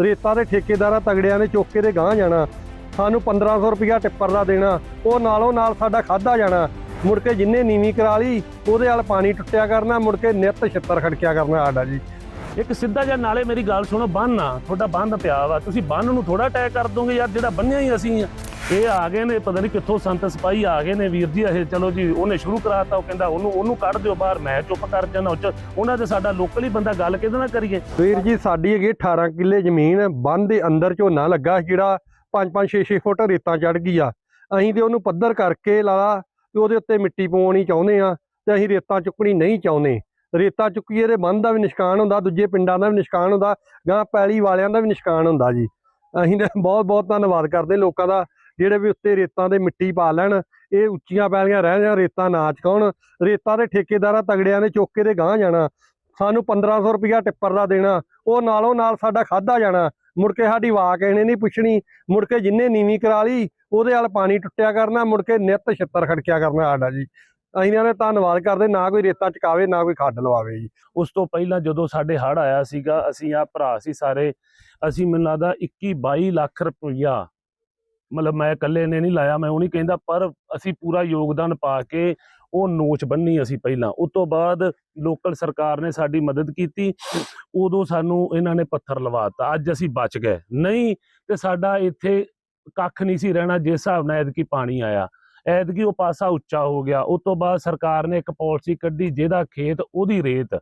ਰੇਤਾ ਦੇ ਠੇਕੇਦਾਰਾਂ ਤਗੜਿਆਂ ਨੇ ਚੁੱਕ ਕੇ ਤੇ ਗਾਂਹ ਜਾਣਾ। ਸਾਨੂੰ 1500 ਰੁਪਇਆ ਟਿੱਪਰ ਦਾ ਦੇਣਾ। ਉਹ ਨਾਲੋਂ ਨਾਲ ਸਾਡਾ ਖਾਦਾ ਜਾਣਾ। ਮੁੜ ਕੇ ਜਿੰਨੇ ਨੀਵੀਂ ਕਰਾ ਲਈ, ਉਹਦੇ ਨਾਲ ਪਾਣੀ ਟੁੱਟਿਆ ਕਰਨਾ, ਮੁੜ ਕੇ ਨਿੱਤ ਛਿੱਤਰ ਖੜਕਿਆ ਕਰਨਾ ਸਾਡਾ ਜੀ। ਇੱਕ ਸਿੱਧਾ ਜਿਹਾ ਨਾਲੇ ਮੇਰੀ ਗੱਲ ਸੁਣੋ, ਬੰਨ ਆ ਤੁਹਾਡਾ ਬੰਨ ਪਿਆ ਵਾ। ਤੁਸੀਂ ਬੰਨ ਨੂੰ ਥੋੜਾ ਅਟੈਕ ਕਰ ਦੋਗੇ ਯਾਰ, ਜਿਹੜਾ ਬੰਨਿਆ ਹੀ ਅਸੀਂ ਆ। ਇਹ ਆ ਗਏ ਨੇ, ਪਤਾ ਨਹੀਂ ਕਿੱਥੋਂ ਸੰਤ ਸਿਪਾਹੀ ਆ ਗਏ ਨੇ, ਵੀਰ ਜੀ, ਇਹ ਚਲੋ ਜੀ, ਉਹਨੇ ਸ਼ੁਰੂ ਕਰਾਤਾ, ਉਹ ਕਹਿੰਦਾ ਉਹਨੂੰ ਉਹਨੂੰ ਕੱਢ ਦਿਓ ਬਾਹਰ, ਮੈਂ ਚੁੱਪ ਕਰ ਜਾਣਾ ਉੱਚ ਉਹਨਾਂ ਦੇ ਸਾਡਾ ਲੋਕਲ ਹੀ ਬੰਦਾ ਗੱਲ ਕਿਹਦੇ ਨਾਲ ਕਰੀਏ? ਵੀਰ ਜੀ, ਸਾਡੀ ਹੈਗੀ 18 ਕਿੱਲੇ ਜ਼ਮੀਨ ਬੰਦ ਦੇ ਅੰਦਰ ਝੋਨਾ ਲੱਗਾ ਜਿਹੜਾ 5-5 6-6 ਫੁੱਟ ਰੇਤਾਂ ਚੜ ਗਈ ਆ। ਅਸੀਂ ਤੇ ਉਹਨੂੰ ਪੱਧਰ ਕਰਕੇ ਲਾਲਾ ਤੇ ਉਹਦੇ ਉੱਤੇ ਮਿੱਟੀ ਪਾਉਣੀ ਚਾਹੁੰਦੇ ਆ, ਤੇ ਅਸੀਂ ਰੇਤਾਂ ਚੁੱਕਣੀ ਨਹੀਂ ਚਾਹੁੰਦੇ। ਰੇਤਾ ਚੁੱਕੀਏ ਤੇ ਬੰਦ ਦਾ ਵੀ ਨਿਸ਼ਕਾਨ ਹੁੰਦਾ, ਦੂਜੇ ਪਿੰਡਾਂ ਦਾ ਵੀ ਨਿਸ਼ਕਾਨ ਹੁੰਦਾ ਗਾਂ ਪੈਲੀ ਵਾਲਿਆਂ ਦਾ ਵੀ ਨਿਸ਼ਕਾਨ ਹੁੰਦਾ ਜੀ। ਅਸੀਂ ਤਾਂ ਬਹੁਤ ਬਹੁਤ ਧੰਨਵਾਦ ਕਰਦੇ ਲੋਕਾਂ ਦਾ, ਜਿਹੜੇ ਵੀ ਉੱਤੇ ਰੇਤਾਂ ਦੇ ਮਿੱਟੀ ਪਾ ਲੈਣ, ਇਹ ਉੱਚੀਆਂ ਪੈਲੀਆਂ ਰਹਿ ਜਾਣ, ਰੇਤਾਂ ਨਾ ਚਕਾਉਣ। ਰੇਤਾ ਦੇ ਠੇਕੇਦਾਰਾਂ ਤਗੜਿਆਂ ਨੇ ਚੁੱਕ ਕੇ ਤੇ ਗਾਂਹ ਜਾਣਾ। ਸਾਨੂੰ 1500 ਰੁਪਇਆ ਟਿੱਪਰ ਦਾ ਦੇਣਾ, ਉਹ ਨਾਲੋਂ ਨਾਲ ਸਾਡਾ ਖਾਦਾ ਜਾਣਾ। ਮੁੜ ਕੇ ਸਾਡੀ ਵਾਕ ਇਹਨੇ ਨਹੀਂ ਪੁੱਛਣੀ, ਮੁੜ ਕੇ ਜਿੰਨੇ ਨੀਵੀਂ ਕਰਾ ਲਈ, ਉਹਦੇ ਨਾਲ ਪਾਣੀ ਟੁੱਟਿਆ ਕਰਨਾ, ਮੁੜ ਕੇ ਨਿੱਤ ਛਿੱਤਰ ਖੜਕਿਆ ਕਰਨਾ ਸਾਡਾ ਜੀ। ਅਸੀਂ ਇਹਨਾਂ ਦੇ ਧੰਨਵਾਦ ਕਰਦੇ, ਨਾ ਕੋਈ ਰੇਤਾ ਚਕਾਵੇ, ਨਾ ਕੋਈ ਖੱਡ ਲਵਾਵੇ ਜੀ। ਉਸ ਤੋਂ ਪਹਿਲਾਂ ਜਦੋਂ ਸਾਡੇ ਹੜ ਆਇਆ ਸੀਗਾ, ਅਸੀਂ ਆ ਭਰਾ ਸੀ ਸਾਰੇ, ਅਸੀਂ ਮੈਨੂੰ ਲੱਗਦਾ 21 22 ਲੱਖ ਰੁਪਈਆ, ਮਤਲਬ ਮੈਂ ਇਕੱਲੇ ਨੇ ਨਹੀਂ ਲਾਇਆ, ਮੈਂ ਉਹ ਨਹੀਂ ਕਹਿੰਦਾ, ਪਰ ਅਸੀਂ ਪੂਰਾ ਯੋਗਦਾਨ ਪਾ ਕੇ ਉਹ ਨੋਚ ਬੰਨੀ ਅਸੀਂ ਪਹਿਲਾਂ। ਉਸ ਤੋਂ ਬਾਅਦ ਲੋਕਲ ਸਰਕਾਰ ਨੇ ਸਾਡੀ ਮਦਦ ਕੀਤੀ, ਉਦੋਂ ਸਾਨੂੰ ਇਹਨਾਂ ਨੇ ਪੱਥਰ ਲਵਾਤਾ ਅੱਜ ਅਸੀਂ ਬਚ ਗਏ। ਨਹੀਂ ਤੇ ਸਾਡਾ ਇੱਥੇ ਕੱਖ ਨਹੀਂ ਸੀ ਰਹਿਣਾ, ਜਿਸ ਹਿਸਾਬ ਨਾਲ ਐਤਕੀ ਪਾਣੀ ਆਇਆ। ਐਤਕੀ ਉਹ ਪਾਸਾ ਉੱਚਾ ਹੋ ਗਿਆ। ਉਸ ਤੋਂ ਬਾਅਦ ਸਰਕਾਰ ਨੇ ਇੱਕ ਪਾਲਿਸੀ ਕੱਢੀ ਜਿਹਦਾ ਖੇਤ ਉਹਦੀ ਰੇਤ।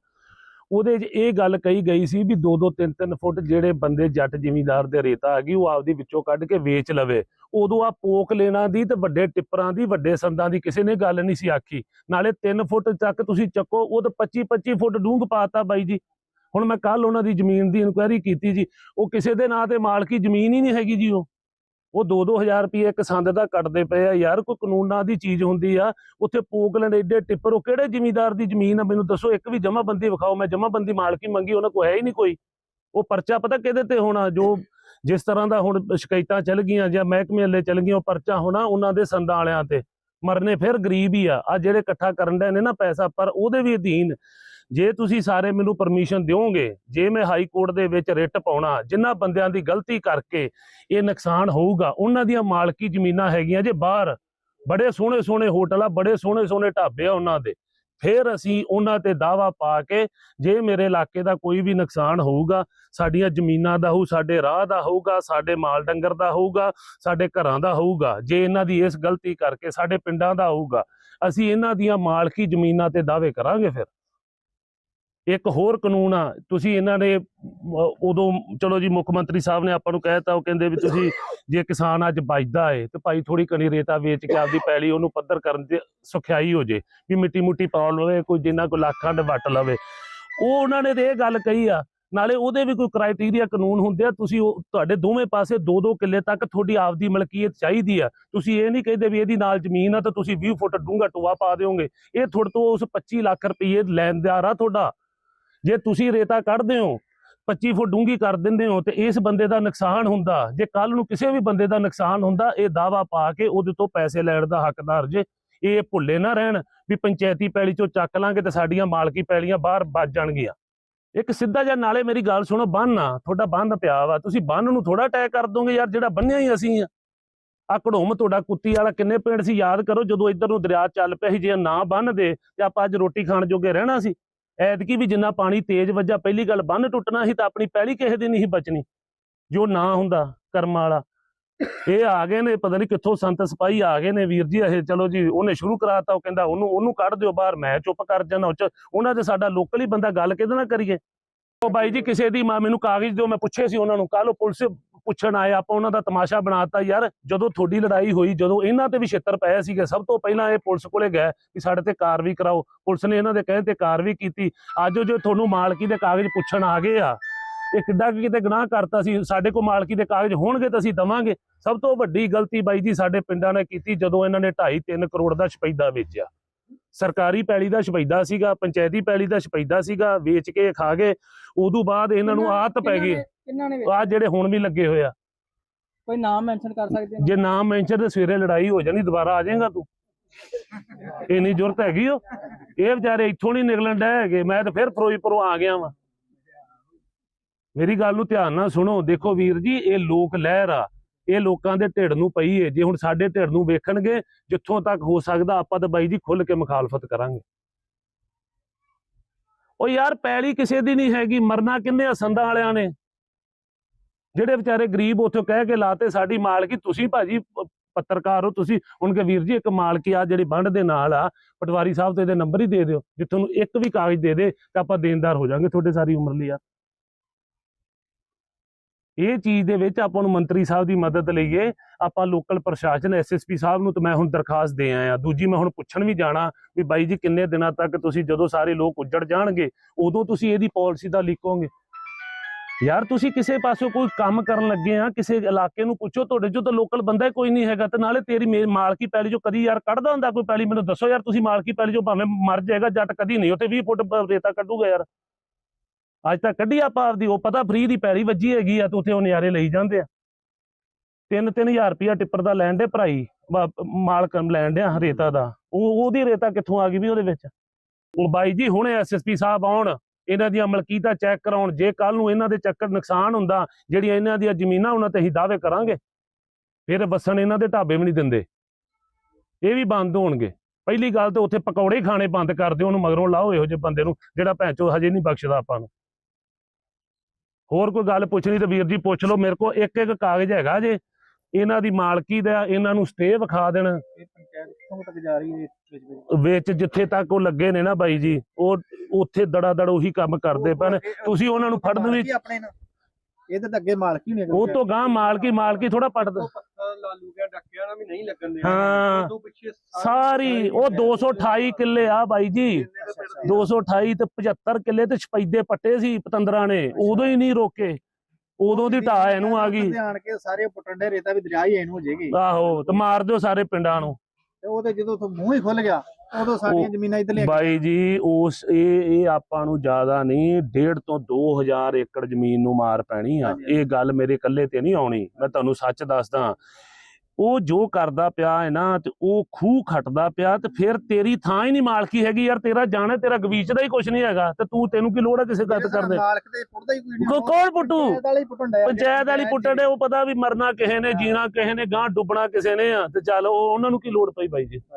ਉਹਦੇ 'ਚ ਇਹ ਗੱਲ ਕਹੀ ਗਈ ਸੀ ਵੀ 2-2 3-3 ਫੁੱਟ ਜਿਹੜੇ ਬੰਦੇ ਜੱਟ ਜ਼ਿਮੀਂਦਾਰ ਦੇ ਰੇਤਾ ਹੈਗੀ ਉਹ ਆਪਦੀ ਵਿੱਚੋਂ ਕੱਢ ਕੇ ਵੇਚ ਲਵੇ। ਉਦੋਂ ਆ ਪੋਕ ਲੈਣਾ ਦੀ ਤੇ ਵੱਡੇ ਟਿੱਪਰਾਂ ਦੀ, ਵੱਡੇ ਸੰਦਾਂ ਦੀ ਕਿਸੇ ਨੇ ਗੱਲ ਨਹੀਂ ਸੀ ਆਖੀ। ਨਾਲੇ 3 ਫੁੱਟ ਤੱਕ ਤੁਸੀਂ ਚੱਕੋ, ਉਹ ਤਾਂ 25-25 ਫੁੱਟ ਡੂੰਘ ਪਾਤਾ ਬਾਈ ਜੀ। ਹੁਣ ਮੈਂ ਕੱਲ ਉਹਨਾਂ ਦੀ ਜ਼ਮੀਨ ਦੀ ਇਨਕੁਆਇਰੀ ਕੀਤੀ ਜੀ। ਉਹ ਕਿਸੇ ਦੇ ਨਾਂ ਤੇ ਮਾਲਕੀ ਜ਼ਮੀਨ ਹੀ ਨਹੀਂ ਹੈਗੀ ਜੀ ਉਹ। ਉਹ 2-2000 ਰੁਪਏ ਇੱਕ ਸੰਦ ਦਾ ਕੱਟਦੇ ਪਏ ਆ ਯਾਰ, ਕੋਈ ਕਾਨੂੰਨਾਂ ਦੀ ਚੀਜ਼ ਹੁੰਦੀ ਆ। ਉੱਥੇ ਪੋਕਲੈਂਡ ਏਡੇ ਟਿੱਪਰ, ਉਹ ਕਿਹੜੇ ਜ਼ਿਮੀਂਦਾਰ ਦੀ ਜ਼ਮੀਨ ਆ? ਮੈਨੂੰ ਦੱਸੋ, ਇੱਕ ਵੀ ਜਮਾਬੰਦੀ ਵਿਖਾਓ, ਮੈਂ ਜਮਾਬੰਦੀ ਮਾਲਕੀ ਮੰਗੀ, ਉਹਨਾਂ ਕੋਲ ਹੈ ਹੀ ਨਹੀਂ ਕੋਈ। ਉਹ ਪਰਚਾ ਪਤਾ ਕਿਹਦੇ ਤੇ ਹੋਣਾ? ਜੋ ਜਿਸ ਤਰ੍ਹਾਂ ਦਾ ਹੁਣ ਸ਼ਿਕਾਇਤਾਂ ਚੱਲ ਗਈਆਂ ਜਾਂ ਮਹਿਕਮੇ ਵਾਲੇ ਚੱਲ ਗਈਆਂ ਉਹ ਪਰਚਾ ਹੋਣਾ ਉਹਨਾਂ ਦੇ ਸੰਦਾਂ ਵਾਲਿਆਂ ਤੇ। ਮਰਨੇ ਫਿਰ ਗਰੀਬ ਹੀ ਆ। ਆ ਜਿਹੜੇ ਇਕੱਠਾ ਕਰਨ ਦੇ ਨੇ ਨਾ ਪੈਸਾ, ਪਰ ਉਹਦੇ ਵੀ ਅਧੀਨ ਜੇ ਤੁਸੀਂ ਸਾਰੇ ਮੈਨੂੰ ਪਰਮਿਸ਼ਨ ਦਿਓਗੇ, ਜੇ ਮੈਂ ਹਾਈ ਕੋਰਟ ਦੇ ਵਿੱਚ ਰਿਟ ਪਾਉਣਾ ਜਿਨ੍ਹਾਂ ਬੰਦਿਆਂ ਦੀ ਗਲਤੀ ਕਰਕੇ ਇਹ ਨੁਕਸਾਨ ਹੋਊਗਾ, ਉਹਨਾਂ ਦੀਆਂ ਮਾਲਕੀ ਜ਼ਮੀਨਾਂ ਹੈਗੀਆਂ ਜੇ ਬਾਹਰ। ਬੜੇ ਸੋਹਣੇ ਸੋਹਣੇ ਹੋਟਲ ਆ, ਬੜੇ ਸੋਹਣੇ ਸੋਹਣੇ ਢਾਬੇ ਆ ਉਹਨਾਂ ਦੇ। ਫਿਰ ਅਸੀਂ ਉਹਨਾਂ ਤੇ ਦਾਵਾ ਪਾ ਕੇ ਜੇ ਮੇਰੇ ਇਲਾਕੇ ਦਾ ਕੋਈ ਵੀ ਨੁਕਸਾਨ ਹੋਊਗਾ, ਸਾਡੀਆਂ ਜ਼ਮੀਨਾਂ ਦਾ ਹੋਊ ਸਾਡੇ ਰਾਹ ਦਾ ਹੋਊਗਾ, ਸਾਡੇ ਮਾਲ ਡੰਗਰ ਦਾ ਹੋਊਗਾ, ਸਾਡੇ ਘਰਾਂ ਦਾ ਹੋਊਗਾ, ਜੇ ਇਹਨਾਂ ਦੀ ਇਸ ਗਲਤੀ ਕਰਕੇ ਸਾਡੇ ਪਿੰਡਾਂ ਦਾ ਹੋਊਗਾ, ਅਸੀਂ ਇਹਨਾਂ ਦੀਆਂ ਮਾਲਕੀ ਜ਼ਮੀਨਾਂ ਤੇ ਦਾਅਵੇ ਕਰਾਂਗੇ ਫਿਰ। ਇੱਕ ਹੋਰ ਕਾਨੂੰਨ ਆ, ਤੁਸੀਂ ਇਹਨਾਂ ਨੇ ਉਦੋਂ ਚਲੋ ਜੀ ਮੁੱਖ ਮੰਤਰੀ ਸਾਹਿਬ ਨੇ ਆਪਾਂ ਨੂੰ ਕਹਿਤਾ ਉਹ ਕਹਿੰਦੇ ਵੀ ਤੁਸੀਂ ਜੇ ਕਿਸਾਨ ਅੱਜ ਬਚਦਾ ਏ ਤੇ ਭਾਈ ਥੋੜੀ ਕਣੀ ਰੇਤਾ ਵੇਚ ਕੇ ਆਪਦੀ ਪੈਲੀ ਉਹਨੂੰ ਪੱਧਰ ਕਰਨ ਤੇ ਸੁਖਿਆਈ ਹੋ ਜੇ, ਵੀ ਮਿੱਟੀ ਮੁੱਟੀ ਪਾ ਲਵੇ, ਕੋਈ ਜਿੰਨਾ ਕੋਈ ਲੱਖਾਂ ਦੇ ਵੱਟ ਲਵੇ। ਉਹ ਉਹਨਾਂ ਨੇ ਤੇ ਇਹ ਗੱਲ ਕਹੀ ਆ, ਨਾਲੇ ਉਹਦੇ ਵੀ ਕੋਈ ਕ੍ਰਾਈਟੇਰੀਆ ਕਾਨੂੰਨ ਹੁੰਦੇ ਆ, ਤੁਸੀਂ ਉਹ ਤੁਹਾਡੇ ਦੋਵੇਂ ਪਾਸੇ ਦੋ ਦੋ ਕਿੱਲੇ ਤੱਕ ਤੁਹਾਡੀ ਆਪਦੀ ਮਲਕੀਅਤ ਚਾਹੀਦੀ ਆ। ਤੁਸੀਂ ਇਹ ਨਹੀਂ ਕਹਿੰਦੇ ਵੀ ਇਹਦੀ ਨਾਲ ਜ਼ਮੀਨ ਆ ਤਾਂ ਤੁਸੀਂ 20 ਫੁੱਟ ਡੂੰਘਾ ਟੋਆ ਪਾ ਦਿਓਗੇ। ਇਹ ਤੁਹਾਡੇ ਤੋਂ ਉਸ 25 ਲੱਖ ਰੁਪਏ ਲੈਣਦਾਰ ਆ ਤੁਹਾਡਾ। ਜੇ ਤੁਸੀਂ ਰੇਤਾ ਕੱਢਦੇ ਹੋ 25 ਫੁੱਟ ਡੂੰਗੀ ਕਰ ਦਿੰਦੇ ਹੋ ਤੇ ਇਸ ਬੰਦੇ ਦਾ ਨੁਕਸਾਨ ਹੁੰਦਾ, ਜੇ ਕੱਲ ਨੂੰ ਕਿਸੇ ਵੀ ਬੰਦੇ ਦਾ ਨੁਕਸਾਨ ਹੁੰਦਾ, ਇਹ ਦਾਵਾ ਪਾ ਕੇ ਉਹਦੇ ਤੋਂ ਪੈਸੇ ਲੈਣ ਦਾ ਹੱਕਦਾਰ ਜੇ, ਇਹ ਭੁੱਲੇ ਨਾ ਰਹਿਣ ਵੀ ਪੰਚਾਇਤੀ ਪੈਲੀ ਚੋਂ ਚੱਕ ਲਾਂਗੇ ਤੇ ਸਾਡੀਆਂ ਮਾਲਕੀ ਪੈਲੀਆਂ ਬਾਹਰ ਵੱਜ ਜਾਣਗੀਆਂ। ਇੱਕ ਸਿੱਧਾ ਜਿਹਾ ਨਾਲੇ ਮੇਰੀ ਗੱਲ ਸੁਣੋ, ਬੰਨ ਆ ਤੁਹਾਡਾ ਬੰਨ ਪਿਆ ਵਾ, ਤੁਸੀਂ ਬੰਨ ਨੂੰ ਥੋੜਾ ਅਟੈਕ ਕਰ ਦੋਗੇ ਯਾਰ, ਜਿਹੜਾ ਬੰਨਿਆ ਹੀ ਅਸੀਂ ਆ। ਆ ਘੜੋਮ ਤੁਹਾਡਾ ਕੁੱਤੀ ਵਾਲਾ ਕਿੰਨੇ ਪਿੰਡ ਸੀ, ਯਾਦ ਕਰੋ ਜਦੋਂ ਇੱਧਰ ਨੂੰ ਦਰਿਆ ਚੱਲ ਪਿਆ ਸੀ, ਜੇ ਨਾ ਬੰਨ ਤੇ ਆਪਾਂ ਅੱਜ ਰੋਟੀ ਖਾਣ ਜੋਗੇ ਰਹਿਣਾ ਸੀ। ਐਤਕੀ ਵੀ ਜਿੰਨਾ ਪਾਣੀ ਤੇਜ਼ ਵੱਜਾ, ਪਹਿਲੀ ਗੱਲ ਬੰਨ ਟੁੱਟਣਾ ਸੀ ਤਾਂ ਆਪਣੀ ਪਹਿਲੀ ਕਿਸੇ ਦੀ ਨਹੀਂ ਸੀ ਬਚਣੀ, ਜੋ ਨਾ ਹੁੰਦਾ ਕਰਮ ਵਾਲਾ। ਇਹ ਆ ਗਏ ਨੇ, ਪਤਾ ਨਹੀਂ ਕਿੱਥੋਂ ਸੰਤ ਸਿਪਾਹੀ ਆ ਗਏ ਨੇ ਵੀਰ ਜੀ, ਇਹ ਚਲੋ ਜੀ, ਉਹਨੇ ਸ਼ੁਰੂ ਕਰਾਤਾ, ਉਹ ਕਹਿੰਦਾ ਉਹਨੂੰ ਉਹਨੂੰ ਕੱਢ ਦਿਓ ਬਾਹਰ, ਮੈਂ ਚੁੱਪ ਕਰ ਜਾਣਾ ਉਹਨਾਂ ਦੇ ਸਾਡਾ ਲੋਕਲ ਹੀ ਬੰਦਾ ਗੱਲ ਕਿਹਦੇ ਨਾਲ ਕਰੀਏ? ਉਹ ਬਾਈ ਜੀ, ਕਿਸੇ ਦੀ ਮਾਂ ਮੈਨੂੰ ਕਾਗਜ਼ ਦਿਓ, ਮੈਂ ਪੁੱਛੇ ਸੀ ਉਹਨਾਂ ਨੂੰ ਕੱਲ ਉਹ ਪੁਲਿਸ ਪੁੱਛਣ ਆਏ ਆਪਾਂ ਉਹਨਾਂ ਦਾ ਤਮਾਸ਼ਾ ਬਣਾਤਾ ਯਾਰ ਜਦੋਂ ਤੁਹਾਡੀ ਲੜਾਈ ਹੋਈ ਜਦੋਂ ਇਹਨਾਂ ਤੇ ਵੀ ਛਿੱਤਰ ਪਏ ਸੀਗੇ ਸਭ ਤੋਂ ਪਹਿਲਾਂ ਇਹ ਪੁਲਿਸ ਕੋਲੇ ਗਏ ਵੀ ਸਾਡੇ ਤੇ ਕਾਰਵਾਈ ਕਰਾਓ। ਪੁਲਿਸ ਨੇ ਇਹਨਾਂ ਦੇ ਕਹੇ ਤੇ ਕਾਰਵਾਈ ਕੀਤੀ। ਅੱਜ ਉਹ ਜੋ ਤੁਹਾਨੂੰ ਮਾਲਕੀ ਦੇ ਕਾਗਜ਼ ਪੁੱਛਣ ਆ ਗਏ ਆ ਇਹ ਕਿੱਡਾ ਕੁ ਕਿਤੇ ਗੁਨਾਹ ਕਰਤਾ ਸੀ ਸਾਡੇ ਕੋਲ ਮਾਲਕੀ ਦੇ ਕਾਗਜ਼ ਹੋਣਗੇ ਤਾਂ ਅਸੀਂ ਦਵਾਂਗੇ। ਸਭ ਤੋਂ ਵੱਡੀ ਗਲਤੀ ਬਾਈ ਜੀ ਸਾਡੇ ਪਿੰਡਾਂ ਨੇ ਕੀਤੀ ਜਦੋਂ ਇਹਨਾਂ ਨੇ 2.5 3 ਕਰੋੜ ਦਾ ਸ਼ਪੈਦਾ ਵੇਚਿਆ। ਸਰਕਾਰੀ ਪੈਲੀ ਦਾ ਸ਼ਪੈਦਾ ਸੀਗਾ ਪੰਚਾਇਤੀ ਪੈਲੀ ਦਾ ਸ਼ਪੈਦਾ ਸੀਗਾ ਵੇਚ ਕੇ ਖਾ ਗਏ। ਉਦੋਂ ਬਾਅਦ ਇਹਨਾਂ ਨੂੰ ਆਦਤ ਪੈ ਗਈ। ਕਿੰਨਾ ਨੇ ਆ ਜਿਹੜੇ ਹੁਣ ਵੀ ਲੱਗੇ ਹੋਏ ਆ। ਕੋਈ ਨਾਮ ਮੈਂਸ਼ਨ ਕਰ ਸਕਦੇ ਜੇ ਨਾਮ ਮੈਂਸ਼ਨ ਤੇ ਸਵੇਰੇ ਲੜਾਈ ਹੋ ਜਾਣੀ ਦੁਬਾਰਾ ਆ ਜਾਏਗਾ ਤੂੰ। ਇੰਨੀ ਜ਼ਰੂਰਤ ਹੈਗੀ ਓ ਇਹ ਵਿਚਾਰੇ ਇੱਥੋਂ ਨਹੀਂ ਨਿਕਲਣ ਡਏ ਹੈਗੇ। ਮੈਂ ਤਾਂ ਫਿਰ ਫਿਰੋਜ਼ਪੁਰੋਂ ਆ ਗਿਆ ਵਾਂ। ਮੇਰੀ ਗੱਲ ਨੂੰ ਧਿਆਨ ਨਾਲ ਸੁਣੋ। ਦੇਖੋ ਵੀਰ ਜੀ ਇਹ ਲੋਕ ਲਹਿਰ ਆ। ਇਹ ਲੋਕਾਂ ਦੇ ਢਿੱਡ ਨੂੰ ਪਈ ਏ। ਜੇ ਹੁਣ ਸਾਡੇ ਢਿੱਡ ਨੂੰ ਵੇਖਣਗੇ ਜਿੱਥੋਂ ਤੱਕ ਹੋ ਸਕਦਾ ਆਪਾਂ ਤਾਂ ਬਾਈ ਜੀ ਖੁੱਲ ਕੇ ਮੁਖਾਲਫਤ ਕਰਾਂਗੇ। ਉਹ ਯਾਰ ਪੈਲੀ ਕਿਸੇ ਦੀ ਨਹੀਂ ਹੈਗੀ। ਮਰਨਾ ਕਿੰਨੇ ਆ ਸੰਦਾਂ ਵਾਲਿਆਂ ਨੇ? ਜਿਹੜੇ ਵਿਚਾਰੇ ਗਰੀਬ ਉੱਥੋਂ ਕਹਿ ਕੇ ਲਾਤੇ ਸਾਡੀ ਮਾਲਕੀ, ਤੁਸੀਂ ਭਾਜੀ ਪੱਤਰਕਾਰ ਹੋ, ਤੁਸੀਂ, ਹੁਣ ਕੇ ਵੀਰ ਜੀ ਇੱਕ ਮਾਲਕੀ ਆ ਜਿਹੜੀ ਬੰਡ ਦੇ ਨਾਲ ਆ, ਪਟਵਾਰੀ ਸਾਹਿਬ ਤੋਂ ਇਹਦੇ ਨੰਬਰ ਹੀ ਦੇ ਦਿਓ, ਜੇ ਤੁਹਾਨੂੰ ਇੱਕ ਵੀ ਕਾਗਜ਼ ਦੇ ਦੇ ਤਾਂ ਆਪਾਂ ਦੇਣਦਾਰ ਹੋ ਜਾਾਂਗੇ ਤੁਹਾਡੇ ਸਾਰੀ ਉਮਰ ਲਈ ਆ। ਇਹ ਚੀਜ਼ ਦੇ ਵਿੱਚ ਆਪਾਂ ਨੂੰ ਮੰਤਰੀ ਸਾਹਿਬ ਦੀ ਮਦਦ ਲਈਏ, ਆਪਾਂ ਲੋਕਲ ਪ੍ਰਸ਼ਾਸਨ ਐਸਐਸਪੀ ਸਾਹਿਬ ਨੂੰ ਤਾਂ ਮੈਂ ਹੁਣ ਦਰਖਾਸਤ ਦੇ ਆਇਆ। ਦੂਜੀ ਮੈਂ ਹੁਣ ਪੁੱਛਣ ਵੀ ਜਾਣਾ ਵੀ ਬਾਈ ਜੀ ਕਿੰਨੇ ਦਿਨਾਂ ਤੱਕ ਤੁਸੀਂ ਜਦੋਂ ਸਾਰੇ ਲੋਕ ਉੱਜੜ ਜਾਣਗੇ, ਉਦੋਂ ਤੁਸੀਂ ਇਹਦੀ ਪਾਲਿਸੀ ਦਾ ਲਿਖੋਗੇ ਯਾਰ ਤੁਸੀਂ ਕਿਸੇ ਪਾਸੋਂ ਕੋਈ ਕੰਮ ਕਰਨ ਲੱਗੇ ਆ, ਕਿਸੇ ਇਲਾਕੇ ਨੂੰ ਪੁੱਛੋ, ਤੁਹਾਡੇ ਜੋ ਤਾਂ ਲੋਕਲ ਬੰਦਾ ਕੋਈ ਨਹੀਂ ਹੈਗਾ ਤੇ ਨਾਲੇ ਤੇਰੀ ਮੇ- ਮਾਲਕੀ ਪੈਲੀ ਜੋ ਕਦੀ ਯਾਰ ਕੱਢਦਾ ਹੁੰਦਾ ਕੋਈ ਪੈਲੀ? ਮੈਨੂੰ ਦੱਸੋ ਯਾਰ ਤੁਸੀਂ ਮਾਲਕੀ ਪੈਲੀ ਜੋ ਭਾਵੇਂ ਮਰ ਜਾਏਗਾ, ਜੱਟ ਕਦੀ ਨਹੀਂ, ਉੱਥੇ 20 ਫੁੱਟ ਰੇਤਾ ਕੱਢੂਗਾ ਯਾਰ। ਅੱਜ ਤੱਕ ਕੱਢੀ ਆਪਾਂ ਆਪਦੀ, ਉਹ ਪਤਾ ਫ੍ਰੀ ਦੀ ਪੈਲੀ ਵੱਜੀ ਹੈਗੀ ਆ, ਤੇ ਉੱਥੇ ਉਹ ਨਿਆਰੇ ਲਈ ਜਾਂਦੇ ਆ। 3-3000 ਰੁਪਿਆ ਟਿੱਪਰ ਦਾ ਲੈਣ ਦੇ ਭਰਾਈ ਮਾਲਕ ਲੈਣ ਡਿਆ ਰੇਤਾ ਦਾ। ਉਹ, ਉਹਦੀ ਰੇਤਾ ਕਿੱਥੋਂ ਆ ਗਈ ਵੀ ਉਹਦੇ ਵਿੱਚ? ਉਹ ਬਾਈ ਜੀ ਹੁਣੇ ਐਸਐਸਪੀ ਸਾਹਿਬ ਆਉਣ ਇਹਨਾਂ ਦੀਆਂ ਮਲਕੀਤਾਂ ਚੈੱਕ ਕਰਾਉਣ ਜੇ ਕੱਲ ਨੂੰ ਇਹਨਾਂ ਦੇ ਚੱਕਰ ਨੁਕਸਾਨ ਹੁੰਦਾ ਜਿਹੜੀਆਂ ਇਹਨਾਂ ਦੀਆਂ ਜ਼ਮੀਨਾਂ ਉਹਨਾਂ ਤੇ ਅਸੀਂ ਦਾਅਵੇ ਕਰਾਂਗੇ ਫਿਰ ਵਸਣ ਇਹਨਾਂ ਦੇ ਢਾਬੇ ਵੀ ਨਹੀਂ ਦਿੰਦੇ। ਇਹ ਵੀ ਬੰਦ ਹੋਣਗੇ। ਪਹਿਲੀ ਗੱਲ ਤੇ ਉੱਥੇ ਪਕੌੜੇ ਖਾਣੇ ਬੰਦ ਕਰ ਦਿਓ ਉਹਨੂੰ ਮਗਰੋਂ ਲਾਓ ਇਹੋ ਜਿਹੇ ਬੰਦੇ ਨੂੰ ਜਿਹੜਾ ਭੈਂਚੋ ਹਜੇ ਨਹੀਂ ਬਖਸ਼ਦਾ ਆਪਾਂ ਨੂੰ। ਹੋਰ ਕੋਈ ਗੱਲ ਪੁੱਛਣੀ ਤੇ ਵੀਰ ਜੀ ਪੁੱਛ ਲਓ ਮੇਰੇ ਕੋਲ ਇੱਕ ਇੱਕ ਕਾਗਜ਼ ਹੈਗਾ ਜੇ। ਇਹਨਾਂ ਦੀ ਮਾਲਕੀ ਦਾ ਇਹਨਾਂ ਨੂੰ ਸਟੇ ਵਿਖਾ ਦੇਣ। ਹੈ ਵਿੱਚ ਜਿੱਥੇ ਤੱਕ ਉਹ ਲੱਗੇ ਨੇ ਨਾ ਬਾਈ ਜੀ ਉਹ ਉੱਥੇ ਦੜਾ ਦੜ ਉਹੀ ਕੰਮ ਕਰਦੇ ਪਏ ਤੁਸੀਂ ਉਹਨਾਂ ਨੂੰ ਫੜਨ ਵੀ ਆਪਣੇ ਨਾਲ। ਇਹਦੇ ਤਾਂ ਅੱਗੇ ਮਾਲਕੀ ਨਹੀਂ ਉਹ ਤੋਂ ਗਾਂ ਮਾਲਕੀ ਮਾਲਕੀ ਥੋੜਾ ਪੜਦਾ ਲਾਲੂ ਗਿਆ ਡੱਕਿਆ ਨਾ ਵੀ ਨਹੀਂ ਲੱਗਣ ਦੇ ਹਾਂ। ਪਿੱਛੇ ਸਾਰੀ ਉਹ 228 ਕਿੱਲੇ ਆ ਬਾਈ ਜੀ। 228 ਤੇ 75 ਕਿੱਲੇ ਤੇ ਛਪੈਦੇ ਪੱਟੇ ਸੀ ਪਤੰਦਰਾਂ ਨੇ। ਉਦੋਂ ਹੀ ਨਹੀਂ ਰੋਕੇ। ਉਦੋਂ ਦੀ ਢਾਹ ਇਹਨੂੰ ਆ ਗਈ। ਧਿਆਨ ਕੇ ਸਾਰੇ ਪੁੱਟਣ ਰੇਤਾ ਵੀ ਦਰਿਆ ਹੀ ਇਹਨੂੰ ਹੋ ਜਾਏਗੀ ਆਹੋ ਤੇ ਮਾਰ ਦਿਓ ਸਾਰੇ ਪਿੰਡਾਂ ਨੂੰ। ਤੇ ਉਹ ਤੇ ਜਦੋਂ ਉੱਥੋਂ ਮੂੰਹ ਹੀ ਖੁੱਲ ਗਿਆ ਉਦੋਂ ਸਾਡੀਆਂ ਜ਼ਮੀਨਾਂ ਇੱਧਰ ਬਾਈ ਜੀ ਉਸ ਇਹ ਇਹ ਆਪਾਂ ਨੂੰ ਜ਼ਿਆਦਾ ਨਹੀਂ ਡੇਢ ਤੋਂ 2000 ਏਕੜ ਜ਼ਮੀਨ ਨੂੰ ਮਾਰ ਪੈਣੀ ਆ। ਇਹ ਗੱਲ ਮੇਰੇ ਇਕੱਲੇ ਤੇ ਨਹੀਂ ਆਉਣੀ। ਮੈਂ ਤੁਹਾਨੂੰ ਸੱਚ ਦੱਸਦਾ। ਉਹ ਜੋ ਕਰਦਾ ਪਿਆ ਹੈ ਨਾ ਤੇ ਉਹ ਖੂਹ ਖੱਟਦਾ ਪਿਆ ਤੇ ਫਿਰ ਤੇਰੀ ਥਾਂ ਹੀ ਨਹੀਂ ਮਾਲਕੀ ਹੈਗੀ ਯਾਰ। ਤੇਰਾ ਜਾਣਾ ਤੇਰਾ ਗਵੀਚ ਦਾ ਹੀ ਕੁਛ ਨਹੀਂ ਹੈਗਾ। ਤੇ ਤੂੰ ਤੈਨੂੰ ਕੀ ਲੋੜ ਹੈ ਕਿਸੇ ਗੱਲ ਕਰਦੇ ਮਾਲਕ ਦੇ ਪੁੱਟਦਾ ਹੀ ਕੋਈ ਨਹੀਂ ਕੋ- ਕੌਣ ਪੁੱਟੂ? ਪੰਚਾਇਤ ਵਾਲੀ ਪੁੱਟਣ ਦੇ ਉਹ ਪਤਾ ਵੀ ਮਰਨਾ ਕਿਸੇ ਨੇ ਜੀਣਾ ਕਿਸੇ ਨੇ ਗਾਂ ਡੁੱਬਣਾ ਕਿਸੇ ਨੇ ਆ। ਤੇ ਚੱਲ ਉਹ ਉਹਨਾਂ ਨੂੰ ਕੀ ਲੋੜ ਪਈ ਬਾਈ ਜੀ?